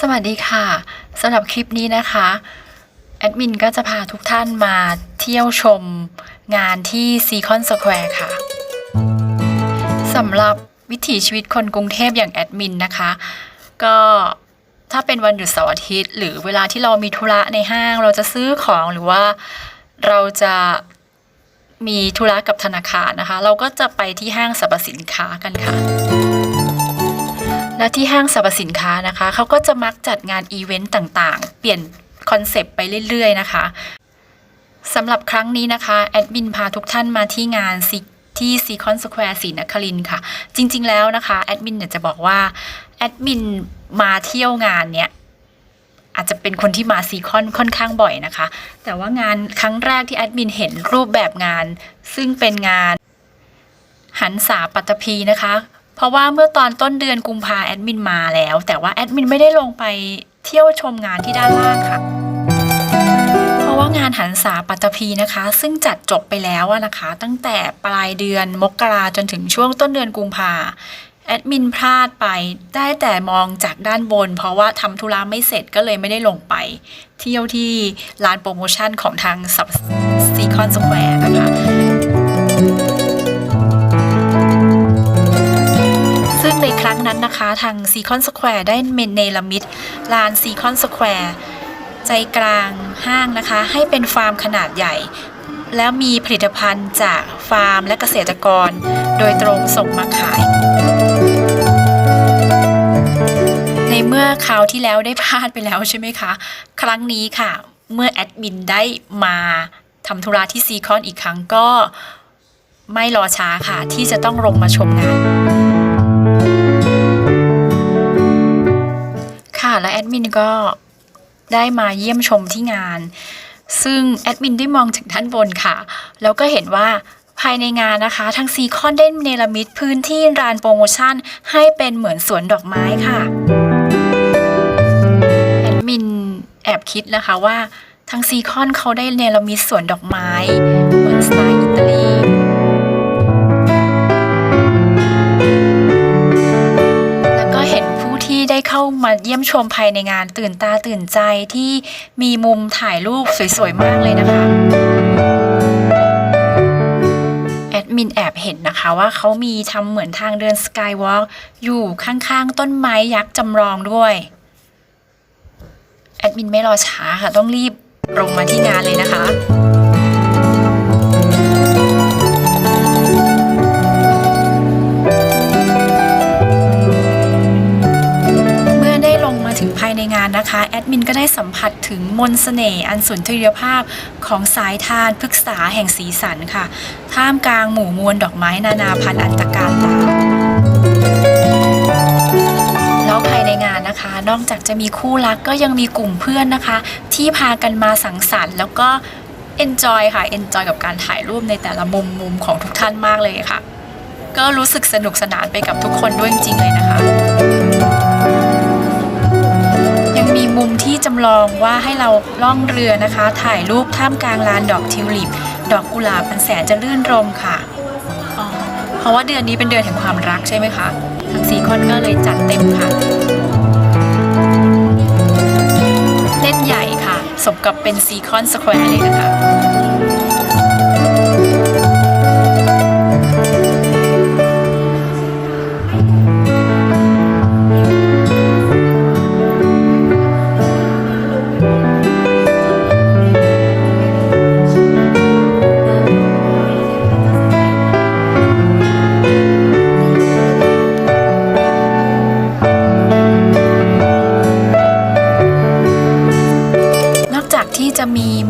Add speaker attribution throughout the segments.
Speaker 1: สวัสดีค่ะสำหรับคลิปนี้นะคะ แอดมินก็จะพาทุกท่านมาเที่ยวชมงานที่ซีคอนสแควร์ค่ะสำหรับวิถีชีวิตคนกรุงเทพอย่างแอดมินนะคะ ก็ถ้าเป็นวันหยุดเสาร์อาทิตย์ หรือเวลาที่เรามีธุระในห้าง เราจะซื้อของหรือว่าเราจะมีธุระกับธนาคารนะคะ เราก็จะไปที่ห้างสรรพสินค้ากันค่ะ และที่ห้างสรรพสินค้านะคะ เขาก็จะมักจัดงานอีเวนต์ต่างๆ เปลี่ยนคอนเซปต์ไปเรื่อยๆ นะคะสำหรับครั้งนี้นะคะ แอดมินพาทุกท่านมาที่งานซิที่ซีคอนสแควร์ศรีนครินค่ะ จริง ๆ แล้วนะคะแอดมินเนี่ยจะบอกว่าแอดมินมาเที่ยวงานเนี่ยอาจจะเป็นคนที่มาซีคอนค่อนข้างบ่อยนะคะ แต่ว่างานครั้งแรกที่แอดมินเห็นรูปแบบงาน ซึ่งเป็นงานหันษาปัตตภีนะคะ เพราะว่าเมื่อตอนต้นเดือนกุมภาแอดมินมาแล้ว แต่ว่าแอดมินไม่ได้ลงไปเที่ยวชมงานที่ด้านล่างค่ะ เพราะว่างานหันษาปัตตภีนะคะ ซึ่งจัดจบไปแล้วนะคะ ตั้งแต่ปลายเดือนมกราจนถึงช่วงต้นเดือนกุมภาแอดมินพลาดไปได้แต่มองจากด้านบน เพราะว่าทำธุระไม่เสร็จก็เลยไม่ได้ลงไป เที่ยวที่ร้านโปรโมชั่นของทางซีคอนสแควร์นะคะ ในครั้งนั้นนะคะ ทางซีคอนสแควร์ได้เมนเนลมิดลานซีคอนสแควร์ใจกลางห้างนะคะ ให้เป็นฟาร์มขนาดใหญ่ แล้วมีผลิตภัณฑ์จากฟาร์มและเกษตรกร โดยตรงส่งมาขาย ในเมื่อคราวที่แล้วได้พลาดไปแล้วใช่ไหมคะ ครั้งนี้ค่ะ เมื่อแอดมินได้มาทำธุระที่ซีคอนอีกครั้งก็ไม่รอช้าค่ะ ที่จะต้องลงมาชมงาน และแอดมินก็ได้มาเยี่ยมชมที่งาน ซึ่งแอดมินได้มองถึงด้านบนค่ะ แล้วก็เห็นว่าภายในงานนะคะ ทางซีคอนได้เนรมิตพื้นที่ร้านโปรโมชั่น ให้เป็นเหมือนสวนดอกไม้ค่ะ แอดมินแอบคิดนะคะว่าทางซีคอนเขาได้เนรมิตสวนดอกไม้เหมือนสไตล์อิตาลี มาเยี่ยมชมภายในงานตื่นตาตื่นใจที่มีมุมถ่ายรูปสวยๆมากเลยนะคะแอดมินแอบเห็นนะคะว่าเขามีทำเหมือนทางเดินสกายวอล์กอยู่ข้างๆ ต้นไม้ยักษ์จำลองด้วยแอดมินไม่รอช้าค่ะ ต้องรีบลงมาที่งานเลยนะคะ งานนะคะแอดมินก็ได้สัมผัสถึงมนต์เสน่ห์อันสุนทรียภาพของสายทานพฤกษาแห่งสีสันค่ะ ท่ามกลางหมู่มวลดอกไม้นานาพันธุ์อันตรการตาแล้วภายในงานนะคะ นอกจากจะมีคู่รักก็ยังมีกลุ่มเพื่อนนะคะ ที่พากันมาสังสรรค์ แล้วก็ enjoy ค่ะ enjoy กับการถ่ายรูปในแต่ละมุมมุมของทุกท่านมากเลยค่ะ ก็รู้สึกสนุกสนานไปกับทุกคนด้วยจริงๆเลยนะคะ จำลองว่าให้เราล่องเรือนะคะ ถ่ายรูปท่ามกลางลานดอกทิวลิป ดอกกุหลาบมันแสนจะรื่นรมค่ะ เพราะว่าเดือนนี้เป็นเดือนแห่งความรักใช่ไหมคะทางซีคอนก็เลยจัดเต็มค่ะ เล่นใหญ่ค่ะ สมกับเป็นซีคอนสแควร์เลยนะคะ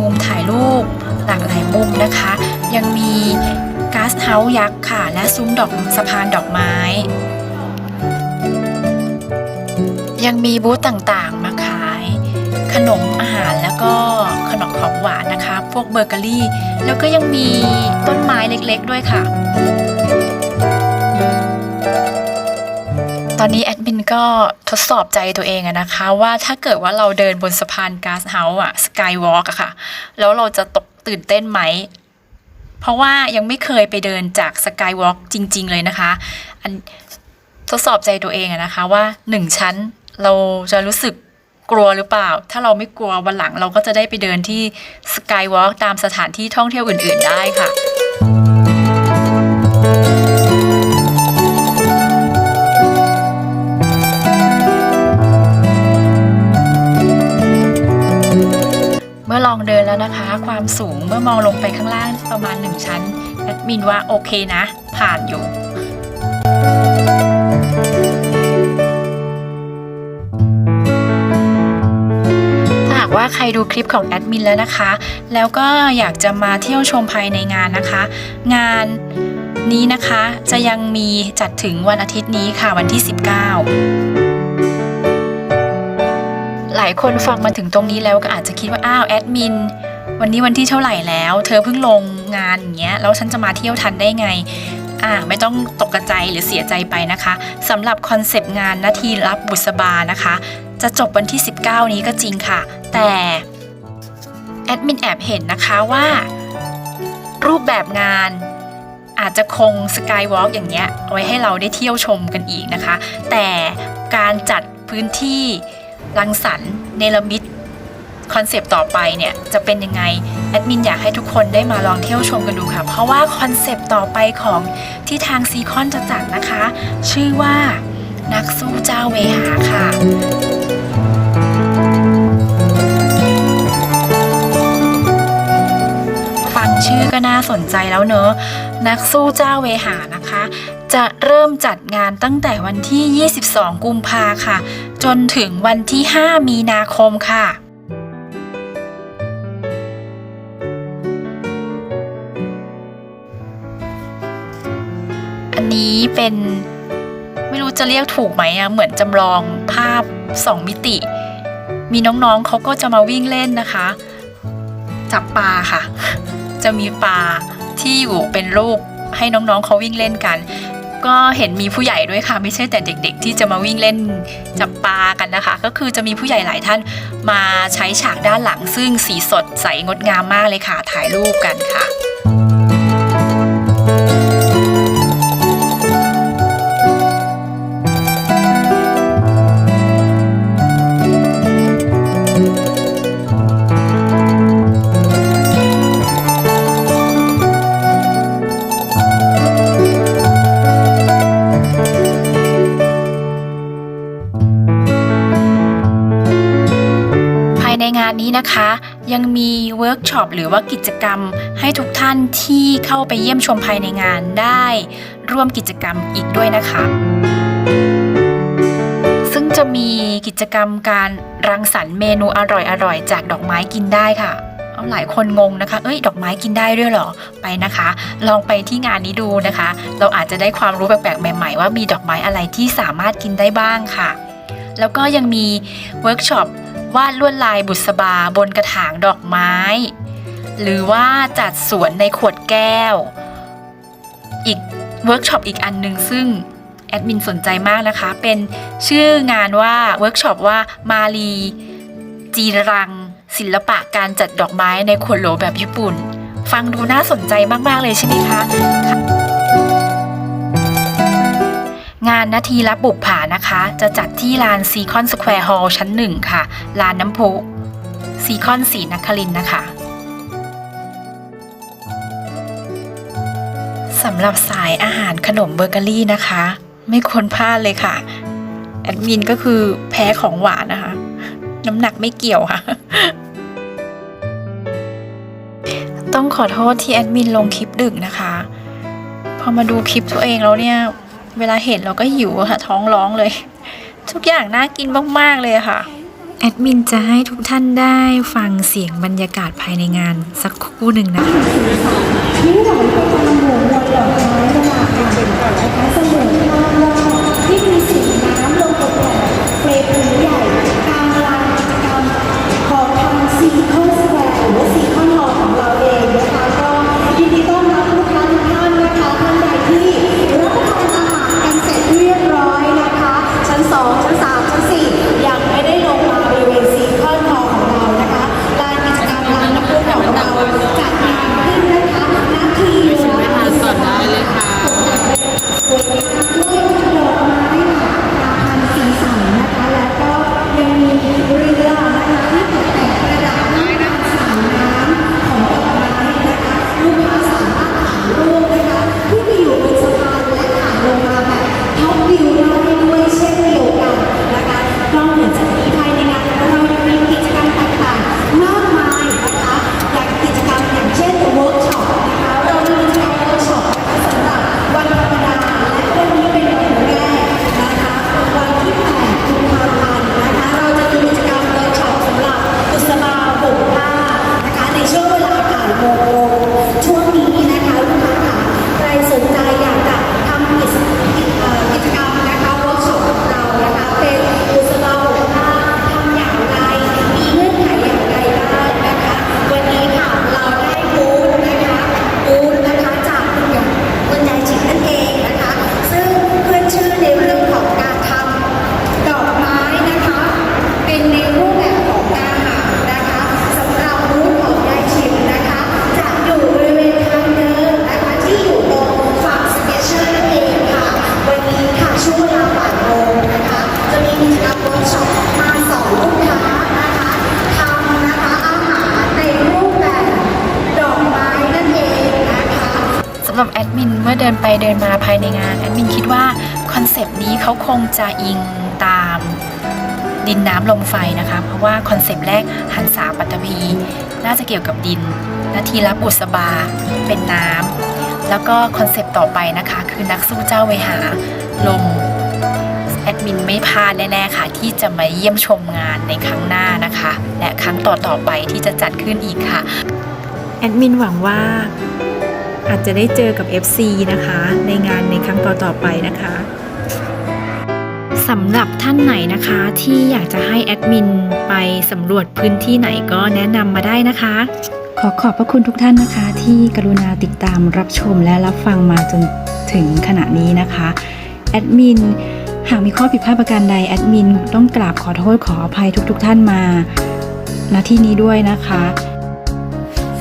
Speaker 1: มุมถ่ายรูปหลากหลายมุมนะคะ ยังมีก๊าซเฮาส์ยักษ์ค่ะ และซุ้มดอกสะพานดอกไม้ ยังมีบูธต่างๆมาขาย ขนมอาหารแล้วก็ขนมของหวานนะคะ พวกเบเกอรี่ แล้วก็ยังมีต้นไม้เล็กๆด้วยค่ะ ตอนนี้แอด ก็ทดสอบใจตัวเองอะนะคะ ว่าถ้าเกิดว่าเราเดินบนสะพานก๊าซเฮาส์อะสกายวอล์กอะค่ะ แล้วเราจะตกตื่นเต้นไหม เพราะว่ายังไม่เคยไปเดินจากสกายวอล์กจริง ๆ เลยนะคะ อันทดสอบใจตัวเองอะนะคะว่าหนึ่งชั้นเราจะรู้สึกกลัวหรือเปล่า ถ้าเราไม่กลัววันหลังเราก็จะได้ไปเดินที่สกายวอล์กตามสถานที่ท่องเที่ยวอื่น ๆ ได้ค่ะ สูง เมื่อมองลงไปข้างล่างประมาณ 1 ชั้นแอดมินว่าโอเคนะ ผ่านอยู่หากว่าใครดูคลิปของแอดมินแล้วนะคะ แล้วก็อยากจะมาเที่ยวชมภายในงานนะคะ งานนี้นะคะจะยังมีจัดถึงวันอาทิตย์นี้ค่ะวันที่ 19 หลายคนฟังมาถึงตรงนี้แล้วก็อาจจะคิดว่า อ้าว แอดมิน วันนี้วันที่เท่าไหร่แล้ว เธอเพิ่งลงงานอย่างเงี้ยแล้วฉันจะมาเที่ยวทันได้ไงอ่าไม่ต้องตกใจหรือเสียใจไปนะคะสำหรับคอนเซปต์งานนาทีรับบุษบานะคะ จะจบวันที่ 19 นี้ก็จริงค่ะ แต่แอดมินแอบเห็นนะคะว่า รูปแบบงานอาจจะคงสกายวอล์กอย่างเงี้ยไว้ให้เราได้เที่ยวชมกันอีกนะคะ แต่การจัดพื้นที่รังสรรค์เนรมิต คอนเซปต์ต่อไปเนี่ยจะเป็นยังไงแอดมินอยากให้ทุกคนได้มาลองเที่ยวชมกันดูค่ะ เพราะว่าคอนเซปต์ต่อไปของที่ทางซีคอนจะจัดนะคะ ชื่อว่านักสู้เจ้าเวหาค่ะฟังชื่อก็น่าสนใจแล้วเนอะ นักสู้เจ้าเวหานะคะ จะเริ่มจัดงานตั้งแต่วันที่ 22 กุมภาค่ะ จนถึงวันที่ 5 มีนาคมค่ะ เป็น ไม่รู้จะเรียกถูกไหมอะเหมือนจำลองภาพ2มิติ มีน้องๆเขาก็จะมาวิ่งเล่นนะคะ จับปลาค่ะ จะมีปลาที่อยู่เป็นรูปให้น้องๆเขาวิ่งเล่นกัน ก็เห็นมีผู้ใหญ่ด้วยค่ะ ไม่ใช่แต่เด็ก ๆ ที่จะมาวิ่งเล่นจับปลากันนะคะ ก็คือจะมีผู้ใหญ่หลายท่านมาใช้ฉากด้านหลัง ซึ่งสีสดใสงดงามมากเลยค่ะ ถ่ายรูปกันค่ะ นะคะ ยังมีเวิร์กช็อปหรือว่ากิจกรรมให้ทุกท่านที่เข้าไปเยี่ยมชมภายในงานได้ ร่วมกิจกรรมอีกด้วยนะคะ ซึ่งจะมีกิจกรรมการรังสรรค์เมนูอร่อยๆ จากดอกไม้กินได้ค่ะหลายคนงงนะคะ เอ้ย ดอกไม้กินได้ด้วยหรอ ไปนะคะ ลองไปที่งานนี้ดูนะคะ เราอาจจะได้ความรู้แปลกๆ ใหม่ ๆ ว่ามีดอกไม้อะไรที่สามารถกินได้บ้างค่ะ แล้วก็ยังมีเวิร์กช็อป วาดลวดลายบุษบาบนกระถางดอกไม้ หรือว่าจัดสวนในขวดแก้ว อีกเวิร์กช็อปอีกอันหนึ่งซึ่งแอดมินสนใจมากนะคะ เป็นชื่องานว่าเวิร์กช็อปว่ามาลีจีรัง ศิลปะการจัดดอกไม้ในขวดโหลแบบญี่ปุ่น ฟังดูน่าสนใจมาก ๆ เลยใช่ไหมคะ งานนาทีรับบุปผา นะคะ จะจัดที่ลานซีคอนสแควร์ฮอลล์ชั้นหนึ่งค่ะ ลานน้ำพุซีคอนสีนัครินนะคะสำหรับสายอาหารขนมเบเกอรี่นะคะ ไม่ควรพลาดเลยค่ะ แอดมินก็คือแพ้ของหวานนะคะ น้ำหนักไม่เกี่ยวค่ะ ต้องขอโทษที่แอดมินลงคลิปดึกนะคะ พอมาดูคลิปตัวเองแล้วเนี่ย เวลาเห็นเราก็หิวอะค่ะท้องร้องเลย ทุกอย่างน่ากินมาก ๆ เลยอะค่ะ แอดมินจะให้ทุกท่านได้ฟังเสียงบรรยากาศภายในงานสักครู่หนึ่งนะคะ
Speaker 2: ที่ไหลไปตามหัวมวลดอกไม้ระหว่างทางนะคะเสมือนภาพว่าที่มีสีน้ำลงตกแต่เฟรมผืนใหญ่กลางลานกิจกรรมของทางซีคอน
Speaker 3: เดินไปเดินมาภายในงานแอดมินคิดว่าคอนเซปต์นี้เขาคงจะอิงตามดินน้ำลมไฟนะคะ เพราะว่าคอนเซปต์แรกหันษาปัตภีน่าจะเกี่ยวกับดินนาทีรับบุษบาเป็นน้ำแล้วก็คอนเซปต์ต่อไปนะคะ คือนักสู้เจ้าเวหาลมแอดมินไม่พลาดแน่ๆค่ะ ที่จะมาเยี่ยมชมงานในครั้งหน้านะคะ และครั้งต่อๆไปที่จะจัดขึ้นอีกค่ะ
Speaker 4: แอดมินหวังว่า อาจจะได้เจอกับ FC นะคะ ในงานในครั้งต่อๆไปนะคะสำหรับท่านไหนนะคะที่อยากจะให้แอดมินไปสำรวจพื้นที่ไหนก็แนะนำมาได้นะคะ
Speaker 1: ขอขอบพระคุณทุกท่านนะคะ ที่กรุณาติดตามรับชมและรับฟังมาจนถึงขณะนี้นะคะแอดมินหากมีข้อผิดพลาดประการใดแอดมินต้องกราบขอโทษขออภัยทุกๆทท่านมาณที่นี้ด้วยนะคะ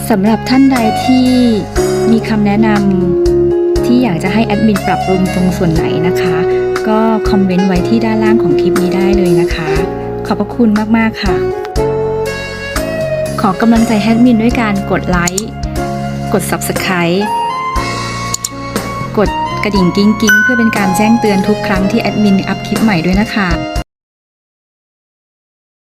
Speaker 1: สำหรับท่านใดที่ มีคำแนะนำที่อยากจะให้แอดมินปรับปรุงตรงส่วนไหนนะคะ ก็คอมเมนต์ไว้ที่ด้านล่างของคลิปนี้ได้เลยนะคะ ขอบพระคุณมากๆค่ะ ขอกำลังใจแอดมินด้วยการกดไลค์กด Subscribe กดกระดิ่งกิ้งกิ้งเพื่อเป็นการแจ้งเตือนทุกครั้งที่แอดมินอัพคลิปใหม่ด้วยนะคะ